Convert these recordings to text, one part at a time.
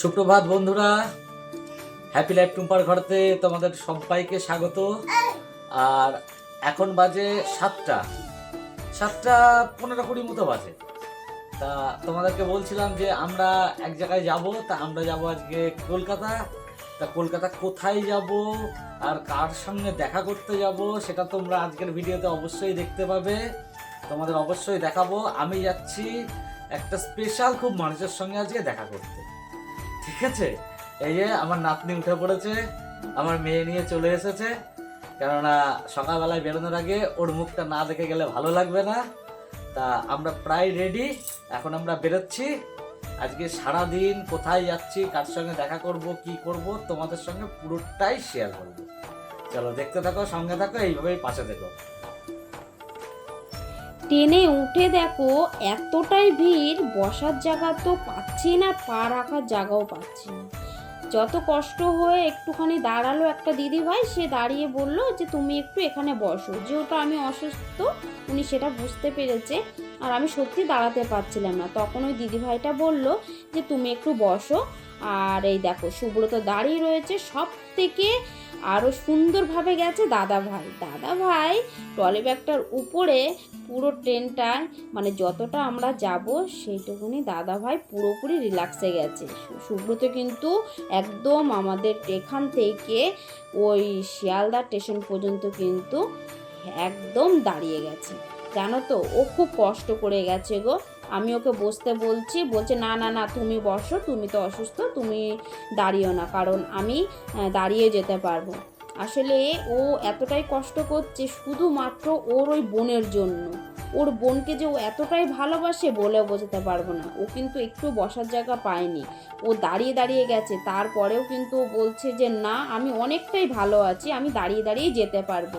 সুপ্রভাত বন্ধুরা। Happy life টুম্পার ঘরতে তোমাদের সবাইকে স্বাগত। আর এখন বাজে সাতটা। সাতটা পনেরো কুড়ি মতো বাজে। তা তোমাদেরকে বলছিলাম যে আমরা এক জায়গায় যাব, তা আমরা যাব আজকে কলকাতা। তা কলকাতা কোথায় যাব আর কার সঙ্গে দেখা করতে যাব, সেটা তোমরা আজকের ভিডিওতে অবশ্যই দেখতে পাবে। তোমাদের অবশ্যই দেখাবো। আমি যাচ্ছি একটা স্পেশাল খুব মানুষের সঙ্গে আজকে দেখা করতে। ঠিক আছে এই যে আমার নাতনি উঠে পড়েছে, আমার মেয়ে নিয়ে চলে এসেছে। কেননা সকালবেলায় বেরোনোর আগে ওর মুখটা না দেখে গেলে ভালো লাগবে না। তা আমরা প্রায় রেডি এখন আমরা বেরোচ্ছি। আজকে সারা দিন কোথায় যাচ্ছি, কার সঙ্গে দেখা করব, কি করব, তোমাদের সঙ্গে পুরোটাই শেয়ার করব। চলো দেখতে থাকো, সঙ্গে থাকো, এইভাবেই পাশে দেখো ট্রেনে উঠে দেখো, এতটাই ভিড়, বসার জায়গা তো পাচ্ছি না, পা রাখার জায়গাও পাচ্ছি না। যত কষ্ট হয়ে একটুখানি দাঁড়াল একটা দিদি ভাই সে দাঁড়িয়ে বলল যে, তুমি একটু এখানে বসো। যেহেতু আমি অসুস্থ, উনি সেটা বুঝতে পেরেছে আর আমি সত্যি দাঁড়াতে পারছিলাম না। তখন ওই দিদি ভাইটা বলল যে, তুমি একটু বসো। আর এই দেখো, সুব্রত দাঁড়িয়ে রয়েছে। সব থেকে আরও সুন্দরভাবে গেছে দাদা ভাই। দাদা ভাই, ট্রলি ব্যাগটার উপরে পুরো ট্রেনটায় মানে যতটা আমরা যাব, সেইটুকুনি দাদা ভাই পুরোপুরি রিল্যাক্সে গেছে। সুব্রত কিন্তু একদম আমাদের এখান থেকে ওই শিয়ালদা স্টেশন পর্যন্ত কিন্তু একদম দাঁড়িয়ে গেছে। জানো তো, ও খুব কষ্ট করে গেছে গো। আমি ওকে বসতে বলছি, বলছে, না না না, তুমি বসো, তুমি তো অসুস্থ, তুমি দাঁড়িও না, কারণ আমি দাঁড়িয়ে যেতে পারব। আসলে ও এতটাই কষ্ট করছে শুধুমাত্র ওর ওই বোনের জন্য। ওর বোনকে যে ও এতটাই ভালোবাসে বলেও বোঝাতে পারব না। ও কিন্তু একটু বসার জায়গা পায়নি। ও দাঁড়িয়ে দাঁড়িয়ে গেছে। তারপরেও কিন্তু ও বলছে যে, না, আমি অনেকটাই ভালো আছি, আমি দাঁড়িয়ে দাঁড়িয়ে যেতে পারব।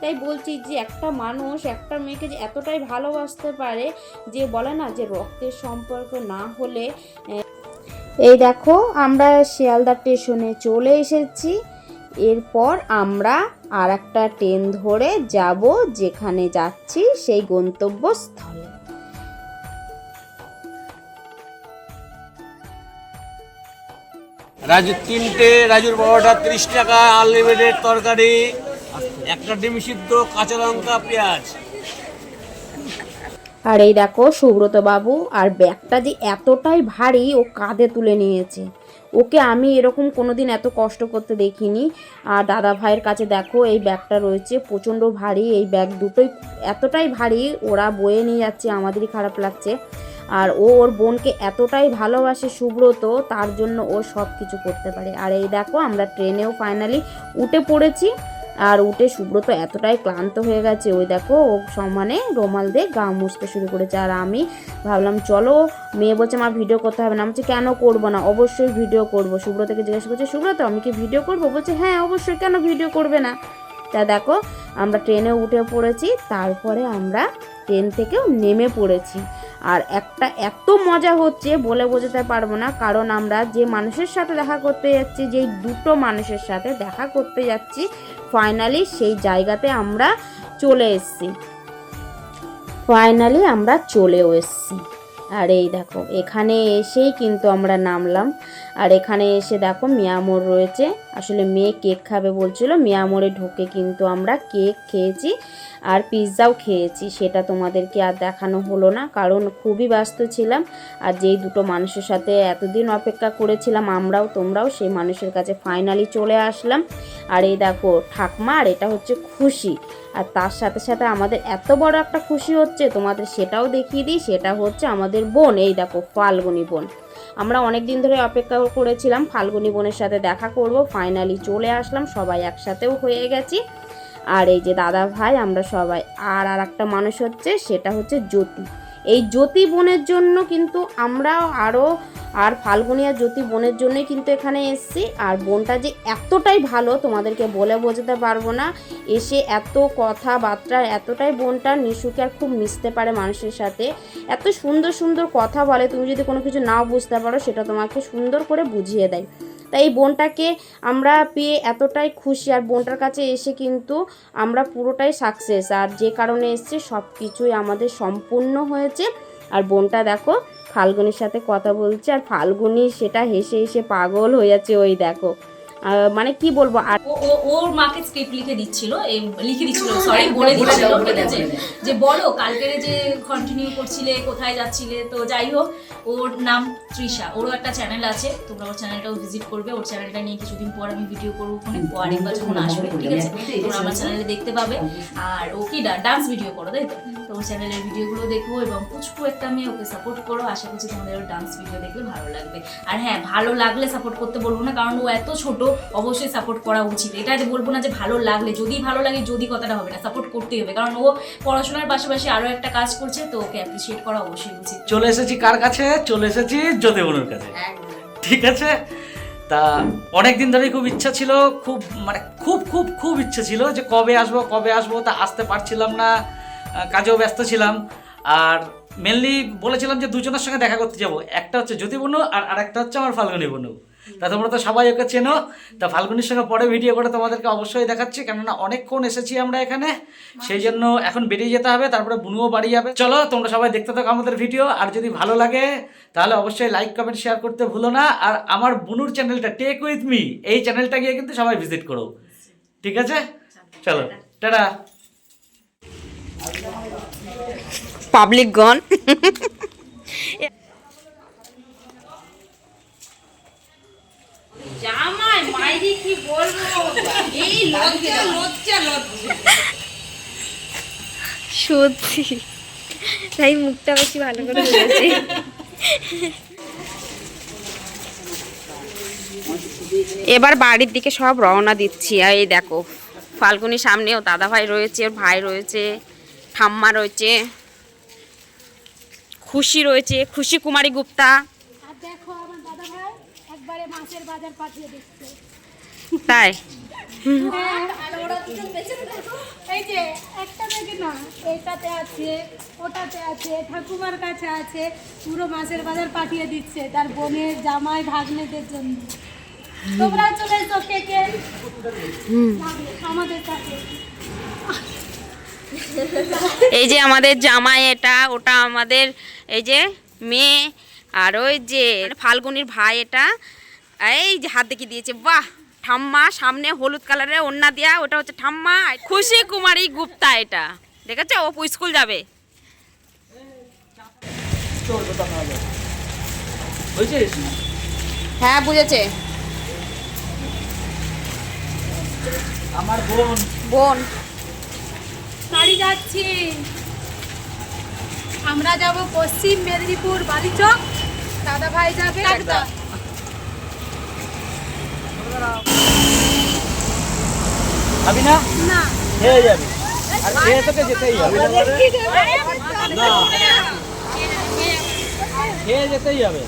তাই বলছি যে একটা মানুষ, একটা মেয়েকে যে এতটাই ভালোবাসতে পারে যে বলে না যে রক্তের সম্পর্ক না হলে এই দেখো আমরা শিয়ালদা স্টেশনে চলে এসেছি। এরপর আমরা আর একটা ট্রেন ধরে যাব যেখানে যাচ্ছি সেই গন্তব্যস্থলে। রাজু, তিনটে, রাজুর বড়টা তিরিশ টাকা আনলিমিটেড তরকারি। একটা ডিম সিদ্ধ, কাঁচা লঙ্কা, পেঁয়াজ। আর এই দেখো সুব্রত বাবু, আর ব্যাগটা যে এতটাই ভারী, ও কাঁধে তুলে নিয়েছে। ওকে আমি এরকম কোনো দিন এত কষ্ট করতে দেখিনি। আর দাদা ভাইয়ের কাছে দেখো, এই ব্যাগটা রয়েছে প্রচণ্ড ভারী। এই ব্যাগ দুটোই এতটাই ভারী, ওরা বয়ে নিয়ে যাচ্ছে, আমাদেরই খারাপ লাগছে। আর ও ওর বোনকে এতটাই ভালোবাসে সুব্রত, তার জন্য ও সব কিছু করতে পারে। আর এই দেখো, আমরা ট্রেনেও ফাইনালি উঠে পড়েছি। আর উঠে সুব্রত এতটাই ক্লান্ত হয়ে গেছে। ওই দেখো ও সমানে রোমাল দিয়ে গা মুছতে শুরু করেছে। আর আমি ভাবলাম চলো মেয়ে বলছে আমার ভিডিও করতে হবে না। আমি বলছি, কেন করব না? অবশ্যই ভিডিও করব। সুব্রতকে জিজ্ঞাসা করছে সুব্রত আমি কি ভিডিও করব? বলছে হ্যাঁ অবশ্যই কেন ভিডিও করবে না? তা দেখো আমরা ট্রেনে উঠে পড়েছি। তারপরে আমরা ট্রেন থেকেও নেমে পড়েছি। আর একটা এত মজা হচ্ছে বলে বোঝাতে পারব না। কারণ আমরা যে মানুষের সাথে দেখা করতে যাচ্ছি যেই দুটো মানুষের সাথে দেখা করতে যাচ্ছি ফাইনালি সেই জায়গাতে আমরা চলে এসেছি। ফাইনালি আমরা চলেও এসেছি। আর এই দেখো, এখানে এসেই কিন্তু আমরা নামলাম। আর এখানে এসে দেখো, মিয়ামোর রয়েছে। আসলে মেয়ে কেক খাবে বলছিল, মিয়ামোরে ঢোকে কিন্তু আমরা কেক খেয়েছি আর পিৎজাও খেয়েছি। সেটা তোমাদেরকে আর দেখানো হলো না, কারণ খুবই ব্যস্ত ছিলাম। আর যেই দুটো মানুষের সাথে এতদিন অপেক্ষা করেছিলাম, আমরাও তোমরাও, সেই মানুষের কাছে ফাইনালি চলে আসলাম। আর এই দেখো, ঠাকমা, আর এটা হচ্ছে খুশি। আর তার সাথে সাথে আমাদের এত বড় একটা খুশি হচ্ছে, তোমাদের সেটাও দেখিয়ে দিই, সেটা হচ্ছে আমাদের বোন, এই দেখো ফাল্গুনি বোন। আমরা অনেক দিন ধরে অপেক্ষা করেছিলাম, ফাল্গুনি বোনের সাথে দেখা করব ফাইনালি চলে আসলাম, সবাই একসাথেও হয়ে গেছি। আর এই যে দাদা ভাই, আমরা সবাই, আর আর একটা মানুষ হচ্ছে, সেটা হচ্ছে জ্যোতি। এই জ্যোতি বোনের জন্য কিন্তু আমরাও আরও আর ফাল্গুনি আর জ্যোতি বোনের জন্যই কিন্তু এখানে এসেছি। আর বোনটা যে এতটাই ভালো, তোমাদেরকে বলে বোঝাতে পারব না। এসে এত কথাবার্তা, এতটাই বোনটা নিশুকে আর খুব মিশতে পারে মানুষের সাথে। এত সুন্দর সুন্দর কথা বলে, তুমি যদি কোনো কিছু নাও বুঝতে পারো, সেটা তোমাকে সুন্দর করে বুঝিয়ে দেয়। তাই এই বোনটাকে আমরা পেয়ে এতটাই খুশি। আর বোনটার কাছে এসে কিন্তু আমরা পুরোটাই সাকসেস আর যে কারণে এসছে সব কিছুই আমাদের সম্পূর্ণ হয়েছে। আর বোনটা দেখো, ফাল্গুনির সাথে কথা বলছে। আর ফাল্গুনি সেটা হেসে হেসে পাগল হয়ে যাচ্ছে ওই দেখো। মানে কি বলব আর ও ওর মাকে স্ক্রিপ্ট লিখে দিচ্ছিল লিখে দিচ্ছিল সরি বলে দিচ্ছিল যে বলো কালকের যে কন্টিনিউ করছিলে কোথায় যাচ্ছিলে তো যাই হোক ওর নাম তৃষা ওরও একটা চ্যানেল আছে তোমরা ওর চ্যানেলটাও ভিজিট করবে ওর চ্যানেলটা নিয়ে কিছুদিন পর আমি ভিডিও করব ওখানে ও আরেকবার যখন আসবে ঠিক আছে? তোমরা আমার চ্যানেলে দেখতে পাবে। আর ও কি ডান্স ভিডিও করো তাই তো? তো চ্যানেলের ভিডিওগুলো দেখো এবং পুচকু একটা মেয়ে ওকে সাপোর্ট করো। আশা করছি তোমাদের ওর ডান্স ভিডিও দেখলে ভালো লাগবে। আর হ্যাঁ ভালো লাগলে সাপোর্ট করতে বলব না কারণ ও এত ছোট অবশ্যই সাপোর্ট করা উচিত। এটা যে বলব না যে ভালো লাগলে যদি ভালো লাগে যদি কথাটা হবে না সাপোর্ট করতেই হবে। কারণ ও পড়াশোনার পাশাপাশি আরও একটা কাজ করছে তো ওকে অ্যাপ্রিসিয়েট করা অবশ্যই উচিত। চলে এসেছি কার কাছে? চলে এসেছি জ্যোতি বনুর কাছে ঠিক আছে? তা অনেক দিন ধরেই খুব ইচ্ছা ছিল খুব মানে খুব খুব খুব ইচ্ছা ছিল যে কবে আসব কবে আসব তা আসতে পারছিলাম না। কাজেও ব্যস্ত ছিলাম। আর মেনলি বলেছিলাম যে দুজনের সঙ্গে দেখা করতে যাব। একটা হচ্ছে জ্যোতি বনু আর আরেকটা হচ্ছে আমার ফাল্গুনি বনু তা তোমরা তো সবাই ওকে চেনো। তা ফাল্গুনির সঙ্গে পরে ভিডিও করে তোমাদেরকে অবশ্যই দেখাচ্ছি। কেননা অনেকক্ষণ এসেছি আমরা এখানে। সেই জন্য এখন বেরিয়ে যেতে হবে তারপরে বুনুও বাড়ি যাবে। চলো তোমরা সবাই দেখতে থাকো আমাদের ভিডিও আর যদি ভালো লাগে তাহলে অবশ্যই লাইক কমেন্ট শেয়ার করতে ভুলো না। আর আমার বুনুর চ্যানেলটা টেক উইথ মি এই চ্যানেলটা গিয়ে কিন্তু সবাই ভিজিট করো। ঠিক আছে? চলো। টাটা। পাবলিক গন জামাই মাইরি কি বলব? এই লজ্জা লজ্জা লজ্জা। সত্যি। তাই মুখটা বেশি ভালো করে বলেছি এবার বাড়ির দিকে সব রওনা দিচ্ছি। আর এই দেখো ফাল্গুনির সামনেও দাদা ভাই রয়েছে ওর ভাই রয়েছে। ঠাম্মা রয়েছে খুশি রয়েছে খুশি কুমারী গুপ্তা। তাই? এই যে একটা থেকে না এইটাতে আছে ওটাতে আছে ঠাকুমার কাছে আছে পুরো মাছের বাজার পাঠিয়ে দিচ্ছে তার বোনের জামাই ভাগ্নেদের জন্য। তোমরা চলে এসো কে কে আমাদের কাছে। এই যে আমাদের জামাই এটা ওটা আমাদের এই যে মেয়ে আর ওই যে ফাল্গুনির ভাই এটা। এই যে হাত দেখিয়ে দিয়েছে বাহ! ঠাম্মা সামনে হলুদ কালারের ওন্না দেওয়া ওটা হচ্ছে ঠাম্মা। খুশি কুমারী গুপ্তা এটা। দেখেছ? ও স্কুল যাবে। হ্যাঁ বুঝেছে। আমার বোন। বোন। বাড়ি যাচ্ছি। আমরা যাব পশ্চিম মেদিনীপুর বালিচক। দাদা ভাই যাবে। খাবি না? না। খেয়ে যাবি। আর খেয়ে তোকে যেতেই হবে। না। খেয়ে যেতেই হবে।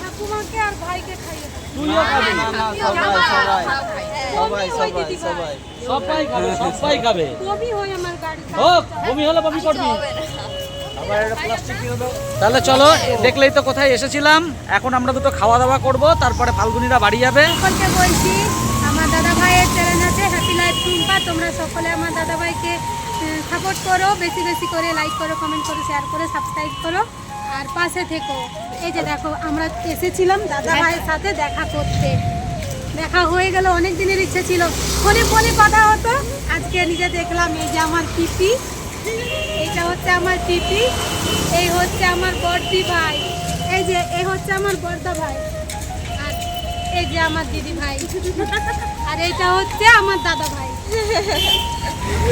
ঠাকুমাকে আর ভাইকে দেবো। তুইও খাবি। সবাই সবাই সবাই সবাই খাবে সবাই খাবে কবি হয় আমার গাড়ি হোক বমি হলে বমি করবি। তাহলে চলো দেখলেই তো কোথায় এসেছিলাম। এখন আমরা দুটো খাওয়া দাওয়া করব তারপরে ফাল্গুনিরা বাড়ি যাবে। বলছি আমার দাদা ভাইয়ের চ্যানেল আছে হ্যাপি লাইফ টুম্পা তোমরা সকলে আমার দাদা ভাইকে সাপোর্ট করো বেশি বেশি করে লাইক করো কমেন্ট করো শেয়ার করো সাবস্ক্রাইব করো। আর পাশে থেকো। এই যে দেখো, আমরা এসেছিলাম দাদা ভাইয়ের সাথে দেখা করতে। দেখা হয়ে গেল, অনেক দিনের ইচ্ছে ছিল। ফোনে ফোনে কথা হতো, আজকে নিজে দেখলাম এই যে আমার পিপি। এইটা হচ্ছে আমার পিপি, এই হচ্ছে আমার বড়দি ভাই। এই যে এই হচ্ছে আমার বড়দা ভাই। আর এই যে আমার দিদি ভাই। আর এইটা হচ্ছে আমার দাদা ভাই।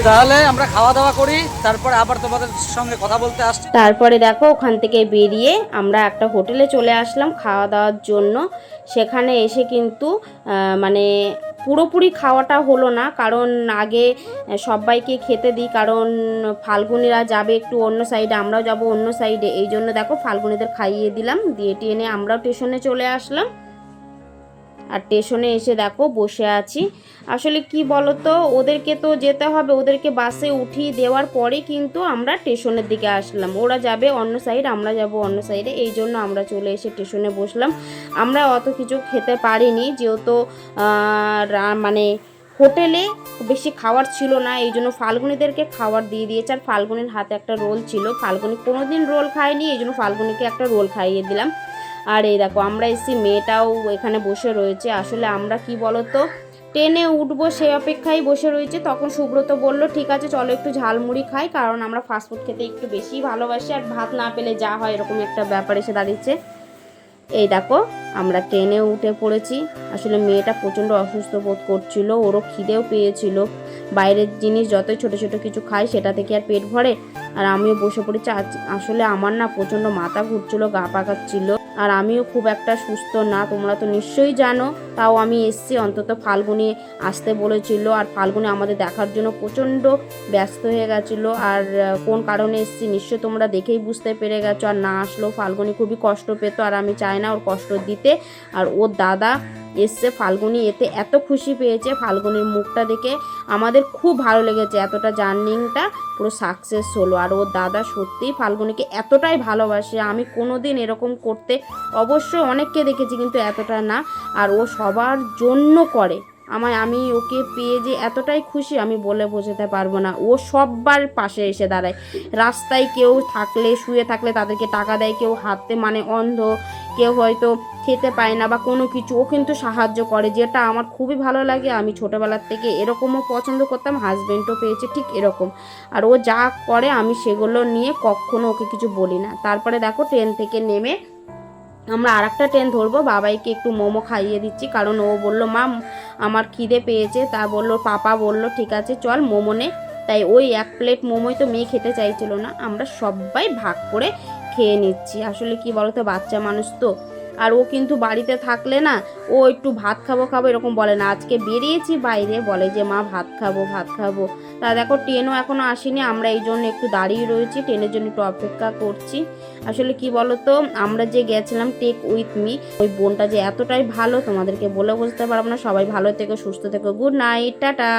তাহলে আমরা খাওয়া দাওয়া করি, তারপরে আবার তোমাদের সঙ্গে কথা বলতে আসছি। তারপরে দেখো, ওখান থেকে বেরিয়ে আমরা একটা হোটেলে চলে আসলাম খাওয়া দাওয়ার জন্য। সেখানে এসে কিন্তু মানে পুরোপুরি খাওয়াটা হলো না, কারণ আগে সবাইকে খেতে দিই, কারণ ফাল্গুনিরা যাবে একটু অন্য সাইডে আমরাও যাব অন্য সাইডে এই জন্য দেখো, ফাল্গুনিদের খাইয়ে দিলাম, দিয়ে টেনে আমরাও স্টেশনে চলে আসলাম। আর স্টেশনে এসে দেখো বসে আছি। আসলে কি বলো তো ওদেরকে তো যেতে হবে, ওদেরকে বাসে উঠিয়ে দেওয়ার পরে কিন্তু আমরা স্টেশনের দিকে আসলাম। ওরা যাবে অন্য সাইড আমরা যাব অন্য সাইডে এই জন্য আমরা চলে এসে স্টেশনে বসলাম। আমরা অত কিছু খেতে পারিনি, যেহেতু মানে হোটেলে বেশি খাবার ছিল না। এই জন্য ফাল্গুনিদেরকে খাবার দিয়ে দিয়েছে। আর ফাল্গুনির হাতে একটা রোল ছিল। ফাল্গুনি কোনো দিন রোল খায়নি, এই জন্য ফাল্গুনিকে একটা রোল খাইয়ে দিলাম। আর এই দেখো, আমরা এসছি, মেয়েটাও এখানে বসে রয়েছে। আসলে আমরা কি বলতো, ট্রেনে উঠবো সে অপেক্ষায় বসে রয়েছে। তখন সুব্রত বলল, ঠিক আছে, চলো একটু ঝালমুড়ি খাই, কারণ আমরা ফাস্টফুড খেতে একটু বেশি ভালোবাসি আর ভাত না পেলে যা হয়, এরকম একটা ব্যাপার এসে দাঁড়িয়েছে। এই দেখো, আমরা ট্রেনে উঠে পড়েছি। আসলে মেয়েটা প্রচণ্ড অসুস্থ বোধ করছিল, ওরও খিদেও পেয়েছিল। বাইরের জিনিস যতই ছোট ছোট কিছু খাই সেটা থেকে আর পেট ভরে। আর আমিও বসে পড়েছি। আসলে আমার না প্রচণ্ড মাথা ঘুরছিল, গা পাকাচ্ছিল। আর আমিও খুব একটা সুস্থ না, তোমরা তো নিশ্চয়ই জানো। তাও আমি এসছি, অন্তত ফাল্গুনি আসতে বলেছিল আর ফাল্গুনি আমাদের দেখার জন্য প্রচণ্ড ব্যস্ত হয়ে গেছিল। আর কোন কারণে এসছি নিশ্চয়ই তোমরা দেখেই বুঝতে পেরে গেছো। আর না আসলেও ফাল্গুনি খুবই কষ্ট পেত আর আমি চাই না ওর কষ্ট দিতে। আর ওর দাদা এসছে ফাল্গুনি, এতে এত খুশি পেয়েছে ফাল্গুনির মুখটা দেখে। আমাদের খুব ভালো লেগেছে এতটা জার্নিংটা, পুরো সাকসেস হলো। আর ওর দাদা সত্যিই ফাল্গুনিকে এতটাই ভালোবাসে। আমি কোনো দিন এরকম করতে অবশ্যই অনেককে দেখেছি, কিন্তু এতটা না। আর ও সবার জন্য করে। আমায়, আমি ওকে পেয়ে যে এতটাই খুশি, আমি বলে বোঝাতে পারব না। ও সবার পাশে এসে দাঁড়ায়। রাস্তায় কেউ থাকলে, শুয়ে থাকলে তাদেরকে টাকা দেয়। কেউ হাতে মানে অন্ধ, কেউ হয়তো খেতে পায় না বা কোনো কিছু। ও কিন্তু সাহায্য করে, যেটা আমার খুবই ভালো লাগে। আমি ছোটোবেলার থেকে এরকমও পছন্দ করতাম হাজব্যান্ডও পেয়েছে ঠিক এরকম। আর ও যা করে, আমি সেগুলো নিয়ে কখনো ওকে কিছু বলি না। তারপরে দেখো ট্রেন থেকে নেমে আমরা আর একটা ট্রেন ধরবো, বাবাইকে একটু মোমো খাইয়ে দিচ্ছি, কারণ ও বলল, মা, আমার খিদে পেয়েছে। তা বলল, পাপা বলল, ঠিক আছে, চল মোমো নে। তাই ওই এক প্লেট মোমোই তো মেয়ে খেতে চাইছিল না, আমরা সবাই ভাগ করে খেয়ে নিচ্ছি। আসলে কি বলতো, বাচ্চা মানুষ তো। আর ও কিন্তু বাড়িতে থাকলে না, ও একটু ভাত খাব খাব এরকম বলে না। আজকে বেরিয়েছি বাইরে, বলে যে, মা, ভাত খাব ভাত খাব। তা দেখো ট্রেনও এখনও আসেনি, আমরা এই জন্য একটু দাঁড়িয়ে রয়েছি ট্রেনের জন্য একটু অপেক্ষা করছি। আসলে কি বলতো, আমরা যে গেছিলাম টেক উইথ মি ওই বোনটা যে এতটাই ভালো, তোমাদেরকে বলে বুঝতে পারব না, সবাই ভালো থেকো, সুস্থ থেকো গুড নাইট টাটা।